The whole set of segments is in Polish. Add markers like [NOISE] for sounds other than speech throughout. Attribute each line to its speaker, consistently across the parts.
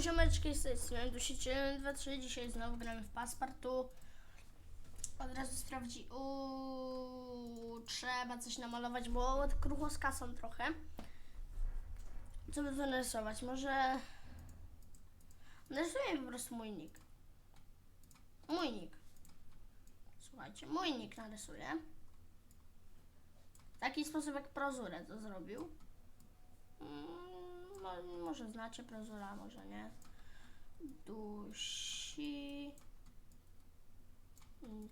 Speaker 1: ziomeczki, z tej strony Dusiciel 23, dzisiaj znowu gramy w Passepartout. Od razu sprawdzi, trzeba coś namalować, bo krucho z kasą trochę. Co by narysować? Może... Narysuję po prostu mój nick. Mój nick. Słuchajcie, mój nick narysuję. W taki sposób jak Prozurę to zrobił. Mm, no, może znacie Prozura, może nie. Dusi...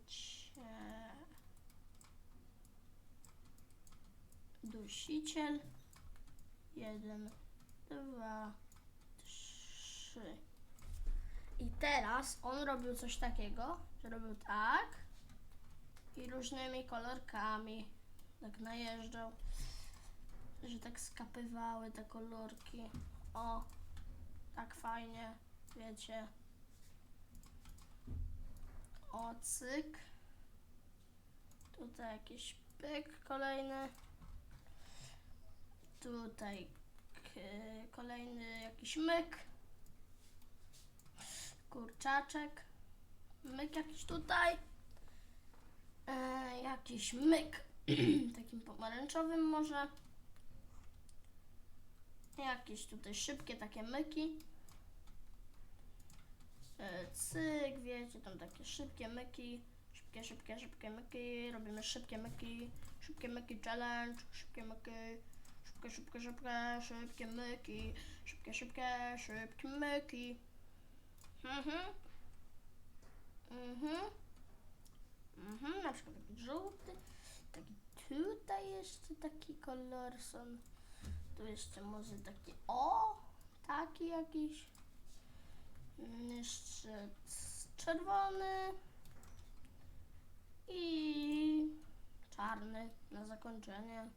Speaker 1: Cie... Dusiciel. Jeden, dwa, trzy. I teraz on robił coś takiego, że robił tak i różnymi kolorkami tak najeżdżał, że tak skapywały te kolorki. O, tak fajnie, wiecie. O, cyk. Tutaj jakiś pyk kolejny. Tutaj kolejny jakiś myk. Kurczaczek. Myk jakiś tutaj. E, jakiś myk. [CLEARS THROAT] Takim pomarańczowym może. Jakieś tutaj szybkie takie myki. E, cyk, wiecie, tam takie szybkie myki. Szybkie, szybkie, szybkie myki. Robimy szybkie myki. Szybkie myki challenge. Szybkie myki. Szybkie, szybkie, szybkie, szybkie myki. Szybkie, szybkie, szybkie myki. Mhm. Mhm. Mhm, na przykład taki żółty. Taki tutaj jeszcze taki kolor są. Tu jeszcze może taki o, taki jakiś. Mm, Jeszcze czerwony. I czarny na zakończenie.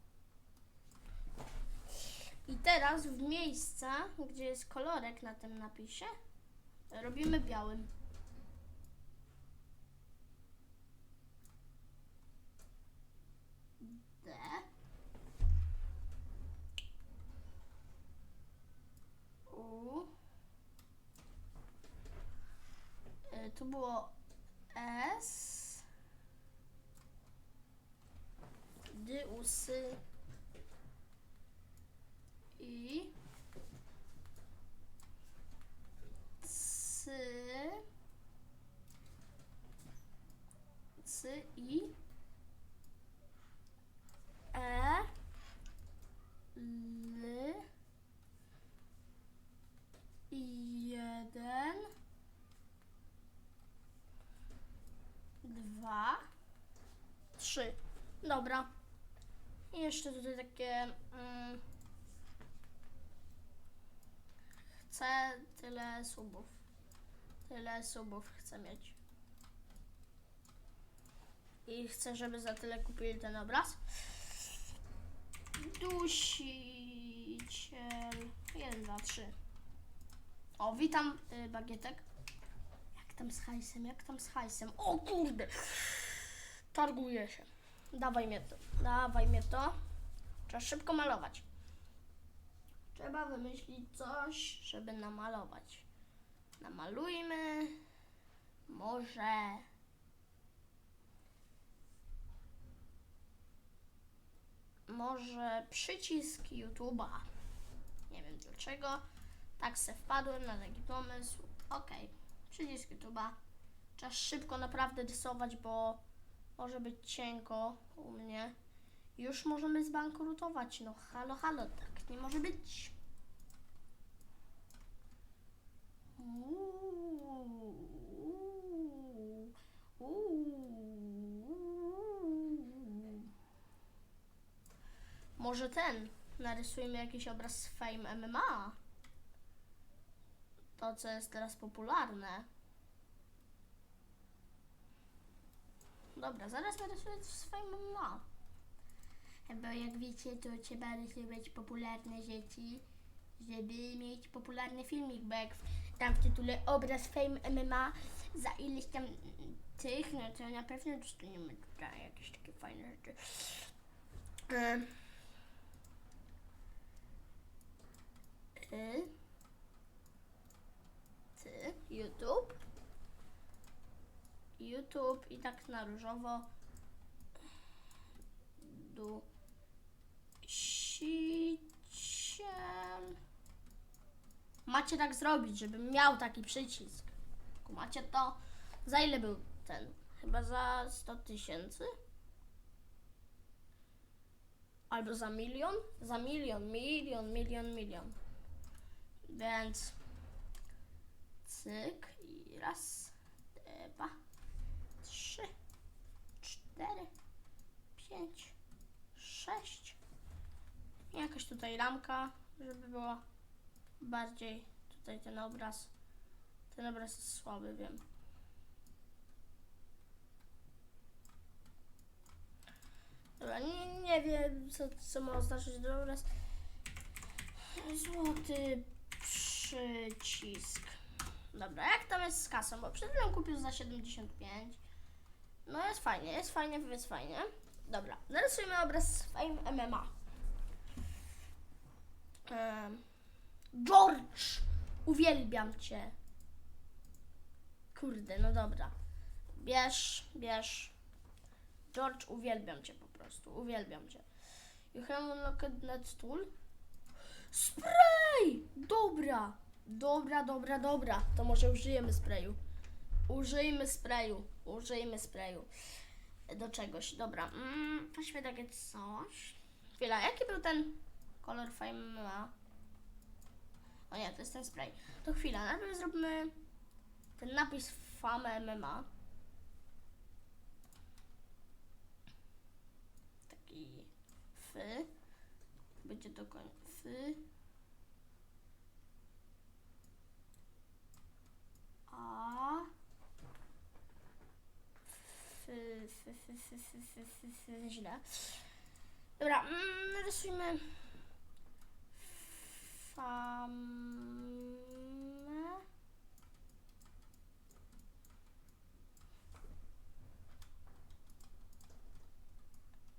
Speaker 1: I teraz w miejsca, gdzie jest kolorek na tym napisie, robimy białym. D. U. Y, Tu było S. D, usy. I. C. C, I. E. L. Jeden. Dwa. Trzy. Dobra. I jeszcze tutaj takie... Mm, chcę tyle subów. Tyle subów chcę mieć. I chcę, żeby za tyle kupili ten obraz. Dusiciel. 1, 2, 3. O, witam y, bagietek. Jak tam z hajsem, jak tam z hajsem? O kurde! Targuję się. Dawaj mnie to, dawaj mnie to. Trzeba szybko malować. Trzeba wymyślić coś, żeby namalować. Namalujmy. Może. Może przycisk YouTube'a. Nie wiem dlaczego. Tak se wpadłem na taki pomysł. Okej, przycisk YouTube'a. Trzeba szybko naprawdę rysować, bo może być cienko u mnie. Już możemy zbankrutować. No halo, halo, tak nie może być. Może ten. Narysujmy jakiś obraz z Fame MMA. To, co jest teraz popularne. Dobra, zaraz coś z Fame MMA. Bo jak wiecie, to trzeba rysować popularne rzeczy, żeby mieć popularny filmik, bo jak tam w tytule obraz Fame MMA za ileś tam tych, no to na pewno dostaniemy tutaj jakieś takie fajne rzeczy. Em. Y. YouTube. YouTube i tak na różowo. Dusiciel. Macie tak zrobić, żebym miał taki przycisk. Macie to. Za ile był ten? Chyba za 100 tysięcy? Albo za milion? Za milion, milion, milion, milion. Więc cyk i raz, dwa, trzy, cztery, pięć, sześć. Jakaś tutaj ramka, żeby była bardziej tutaj ten obraz. Ten obraz jest słaby, wiem. Dobra, nie, nie wiem, co, co ma oznaczać ten obraz. Złoty przycisk. Dobra, jak tam jest z kasą? Bo przed chwilą kupił za 75. No jest fajnie, jest fajnie, jest fajnie. Dobra, narysujmy obraz Fame MMA. Em, George! Uwielbiam cię. Kurde, no dobra. Bierz, bierz. George, uwielbiam cię po prostu. Uwielbiam cię. You have unlocked net tool? Spray! Dobra. Dobra, dobra, dobra. To może użyjemy sprayu. Użyjmy sprayu. Użyjmy sprayu. Do czegoś. Dobra. Mm, weźmy takie coś. Chwila, jaki był ten kolor Fame O nie, to jest ten spray. To chwila, najpierw zróbmy ten napis Fame MMA. Taki fy. Będzie do końca. Fy. A. Fy, fy, fy, fy, fy, fy, fy, fy, źle. Dobra, mm, narysujmy famę.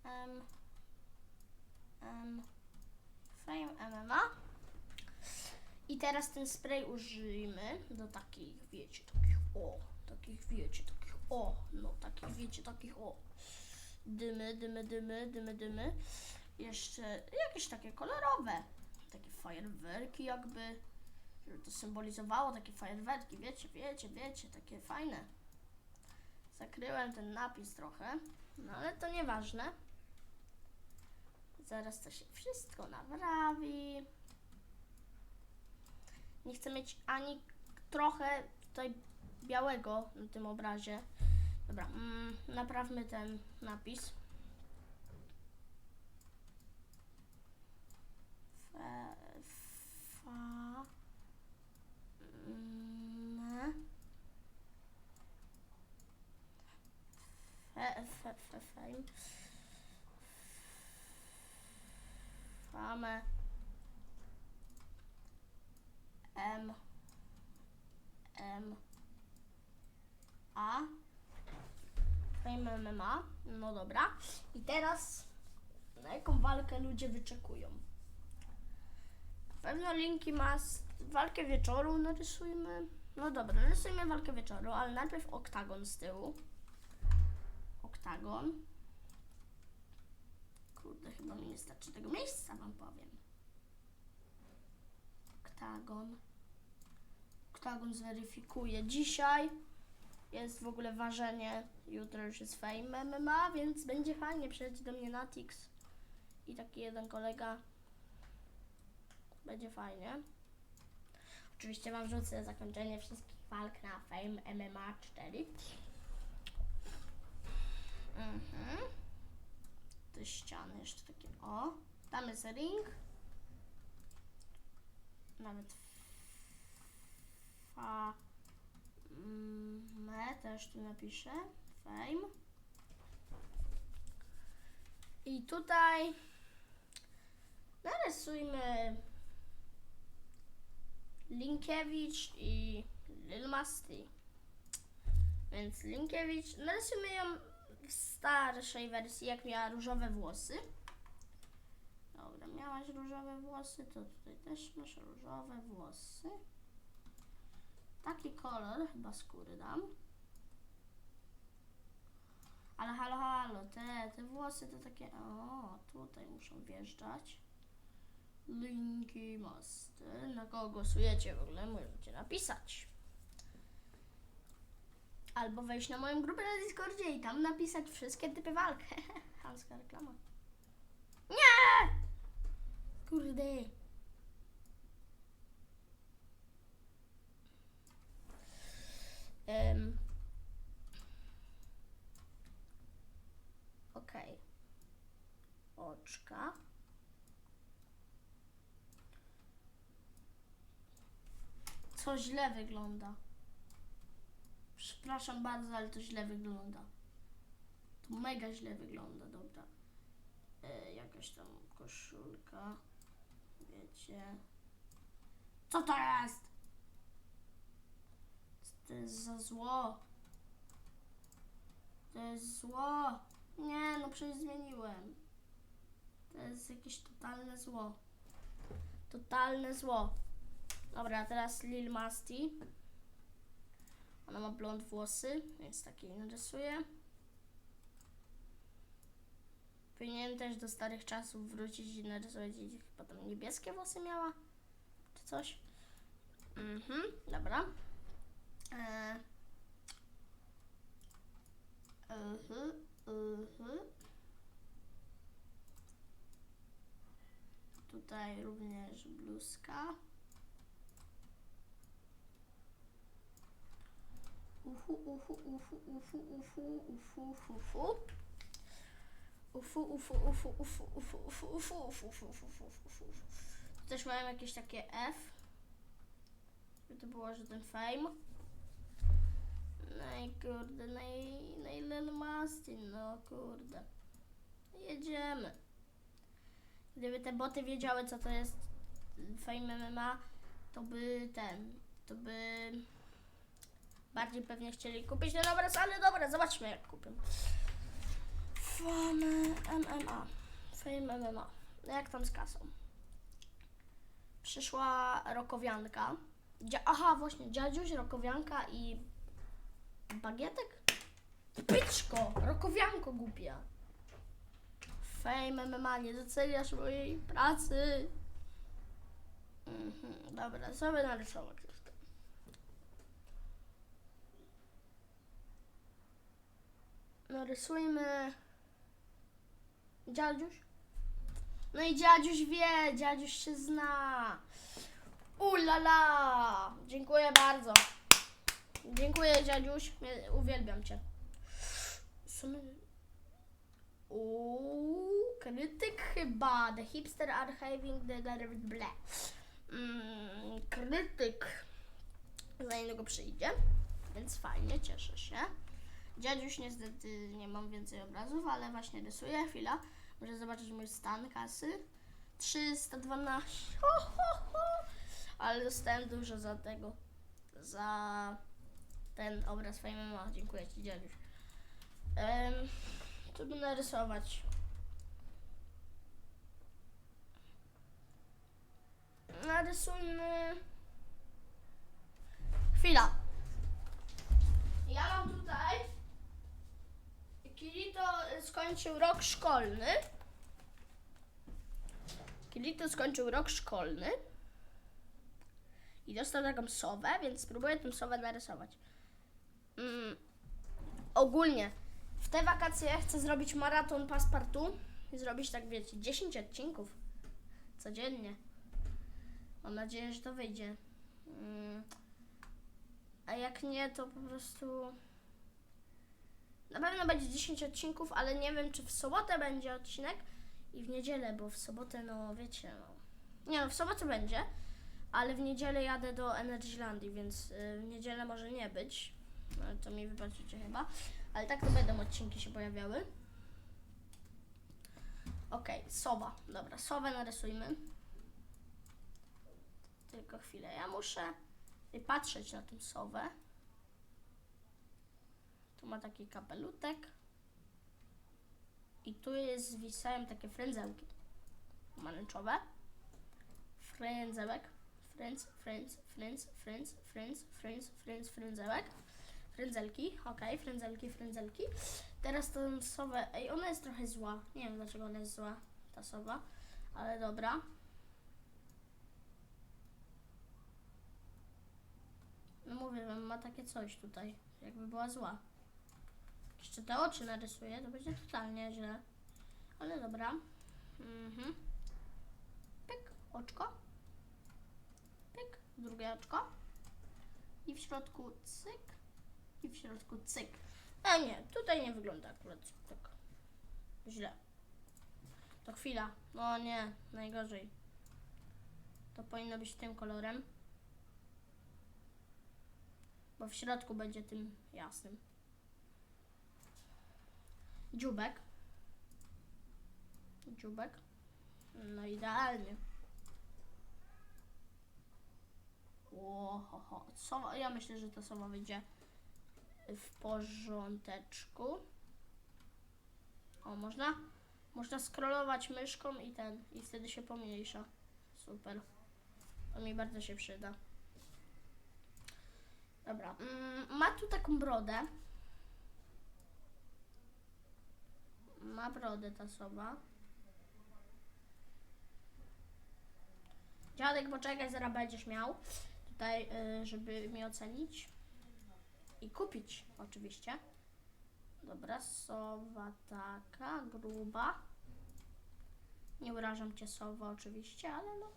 Speaker 1: M. M. Fame MMA. I teraz ten spray użyjmy do takich, wiecie, takich o, takich wiecie, takich o, no takich wiecie, takich o. Dymy, dymy, dymy, dymy, dymy. Jeszcze jakieś takie kolorowe, takie fajerwerki jakby, żeby to symbolizowało, takie fajerwerki, wiecie, wiecie, wiecie, takie fajne. Zakryłem ten napis trochę, no ale to nieważne. Zaraz to się wszystko naprawi. Nie chcę mieć ani trochę tutaj białego na tym obrazie. Dobra, mm, naprawmy ten napis. Fe, fa, mm, fe, fe, fe, fame. Fame. M M A Fame MMA. No dobra. I teraz na jaką walkę ludzie wyczekują? Na pewno linki ma walkę wieczoru narysujmy. No dobra, narysujmy walkę wieczoru, ale najpierw oktagon z tyłu. Oktagon. Kurde, chyba mi nie starczy tego miejsca, wam powiem. Oktagon. Oktagon zweryfikuje. Dzisiaj jest w ogóle ważenie, jutro już jest Fame MMA, więc będzie fajnie. Przyjedź do mnie na Tix i taki jeden kolega. Będzie fajnie. Oczywiście Wam wrzucę zakończenie wszystkich walk na Fame MMA 4. Mhm. Te ściany jeszcze takie, o. Tam jest ring. Nawet fa me też tu napiszę. Fame. I tutaj narysujmy Linkiewicz i Lil Masti. Więc Linkiewicz, narysujmy ją w starszej wersji, jak miała różowe włosy. Dobra, miałaś różowe włosy, to tutaj też masz różowe włosy. Tak taki kolor, chyba skóry dam. Ale halo, halo, te, te włosy to takie, o, tutaj muszą wjeżdżać. Linki Master. Na kogo głosujecie w ogóle? Możecie napisać. Albo wejść na moją grupę na Discordzie i tam napisać wszystkie typy walk. [LAUGHS] Hanska reklama. Nie! Kurde. Em. Okej. Oczka. Co źle wygląda. Przepraszam bardzo, ale to źle wygląda. To mega źle wygląda, dobra. E, jakaś tam koszulka. Wiecie. Co to jest? Co to jest za zło? To jest zło. Nie, no przecież zmieniłem. To jest jakieś totalne zło. Totalne zło. Dobra, teraz Lil Masti. Ona ma blond włosy, więc takiej narysuję. Powinienem też do starych czasów wrócić i narysować jej chyba tam niebieskie włosy miała, czy coś. Mhm, dobra. E... Mhm, mhm. Tutaj również bluzka. Ufu, ufu, ufu, ufu, ufu, ufu, ufu, ufu. Ufu, ufu, ufu, ufu, ufu, ufu, ufu, ufu, ufu, ufu, ufu, ufu, ufu. Tu Też mają jakieś takie F. Żeby to było, że ten fame. No i kurde, no i, no i Mastin, no kurde. Jedziemy. Gdyby te boty wiedziały, co to jest Fame MMA, to by ten, to by bardziej pewnie chcieli kupić ten obraz, ale dobra, zobaczmy jak kupią. Fame MMA. Fame MMA. No jak tam z kasą? Przyszła rokowianka. Dzia- Aha, właśnie, dziadziuś, rokowianka i bagietek? Pyczko! Rokowianko głupia. Fame MMA, nie doceniasz mojej pracy. Mhm, dobra, sobie narysować już to. Narysujmy dziadziuś. No i dziadziuś wie, dziadziuś się zna. Ulala! Dziękuję bardzo. Dziękuję dziadziuś, uwielbiam cię. W sumie... Uuu, krytyk chyba. The hipster are having the ble. Mm, krytyk za niedługo przyjdzie, więc fajnie, cieszę się. Dziadziuś niestety nie mam więcej obrazów, ale właśnie rysuję. Chwila. Muszę zobaczyć mój stan kasy. 312. Ho, ho, ho. Ale dostałem dużo za tego. Za ten obraz fajny ma. Dziękuję Ci, dziadziuś. Um, by narysować. Narysujmy. Chwila. Ja mam tutaj. Kirito skończył rok szkolny. Kirito skończył rok szkolny. I dostał taką sowę, więc spróbuję tę sowę narysować. Mm, ogólnie w te wakacje chcę zrobić maraton paspartu i zrobić tak, wiecie, 10 odcinków codziennie. Mam nadzieję, że to wyjdzie. Mm, a jak nie, to po prostu. Na pewno będzie 10 odcinków, ale nie wiem, czy w sobotę będzie odcinek i w niedzielę, bo w sobotę, no wiecie, no. Nie no, w sobotę będzie, ale w niedzielę jadę do Energylandii, więc y, w niedzielę może nie być. No, to mi wybaczycie chyba. Ale tak to będą odcinki się pojawiały. Okej, sowa. Dobra, sowę narysujmy. Tylko chwilę, ja muszę patrzeć na tą sowę. Tu ma taki kapelutek. I tu jest zwisają takie frędzełki. Pomarańczowe. Frędzełek. Friends, friends, friends, friends, friends, friends, friends, frędzełek. Frędzelki, okej, frędzelki, frędzelki. Teraz tą sowę, ej, ona jest trochę zła. Nie wiem dlaczego ona jest zła, ta sowa, ale dobra. No mówię wam, ma takie coś tutaj, jakby była zła. Jeszcze te oczy narysuję, to będzie totalnie źle. Ale dobra. Mhm. Pyk, oczko. Pyk, drugie oczko. I w środku cyk. I w środku cyk. A nie, tutaj nie wygląda akurat tak źle. To chwila. No nie, najgorzej. To powinno być tym kolorem. Bo w środku będzie tym jasnym. Dziubek. Dziubek. No idealnie. Łohoho. Sowa, ja myślę, że ta sowa wyjdzie w porządeczku. O, można? Można scrollować myszką i ten, i wtedy się pomniejsza. Super. To mi bardzo się przyda. Dobra. Mm, ma tu taką brodę. Ma brodę ta sowa. Dziadek, poczekaj, zaraz będziesz miał. Tutaj, y, żeby mnie ocenić. I kupić, oczywiście. Dobra, sowa taka, gruba. Nie urażam cię, sowa, oczywiście, ale no.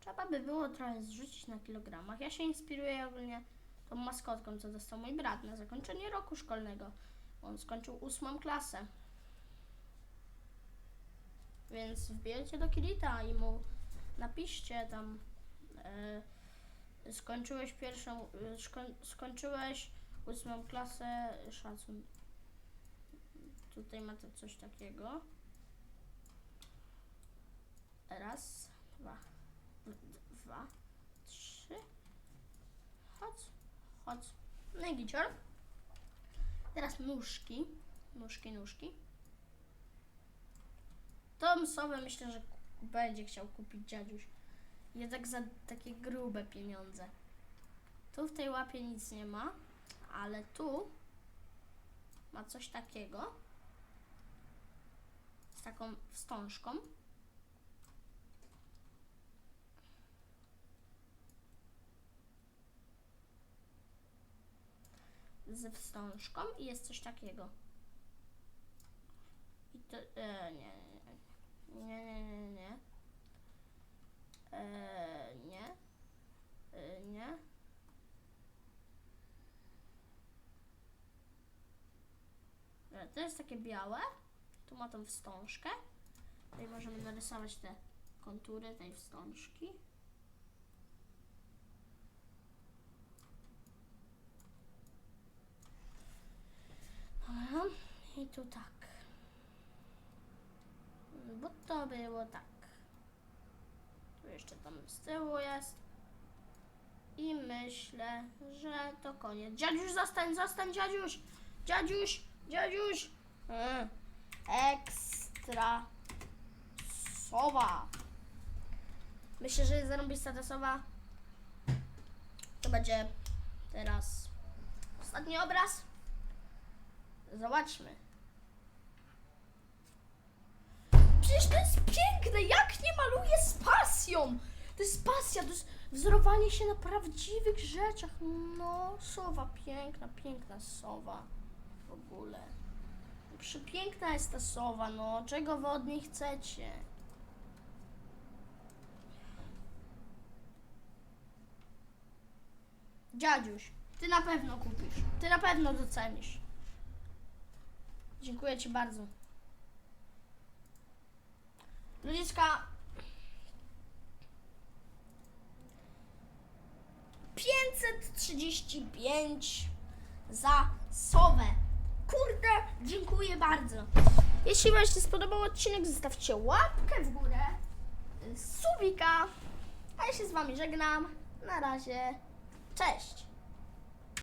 Speaker 1: Trzeba by było trochę zrzucić na kilogramach. Ja się inspiruję ogólnie tą maskotką, co dostał mój brat na zakończenie roku szkolnego. On skończył ósmą klasę. Więc wbijecie do Kirita i mu napiszcie tam. E, skończyłeś pierwszą, e, szko- skończyłeś ósmą klasę, szacun. Tutaj ma to coś takiego. Raz, dwa, dwa, trzy. Chodź, chodź. No. Teraz nóżki. Nóżki, nóżki. Tą sowę myślę, że będzie chciał kupić dziadziuś. Jednak za takie grube pieniądze. Tu w tej łapie nic nie ma, ale tu ma coś takiego. Z taką wstążką. Ze wstążką i jest coś takiego. I to. E, nie, nie, nie. Nie, nie, nie, nie. E, nie. E, nie. E, To jest takie białe. Tu ma tą wstążkę. Tutaj możemy narysować te kontury tej wstążki. I tu tak. Bo to było tak. Tu jeszcze tam z tyłu jest. I myślę, że to koniec. Dziadziuś, zostań, zostań, dziadziuś! Dziadziuś, dziadziuś! Mm. Ekstra sowa. Myślę, że jest zarąbista ta sowa. To będzie teraz ostatni obraz. Zobaczmy. Przecież to jest piękne! Jak nie maluje z pasją? To jest pasja, to jest wzorowanie się na prawdziwych rzeczach. No, sowa, piękna, piękna sowa. W ogóle. Przepiękna jest ta sowa, no. Czego wy od niej chcecie? Dziadziuś, ty na pewno kupisz. Ty na pewno docenisz. Dziękuję ci bardzo. Ludziska. 535 za sowę. Kurde, dziękuję bardzo. Jeśli Wam się spodobał odcinek, zostawcie łapkę w górę, subika, a ja się z Wami żegnam. Na razie, cześć.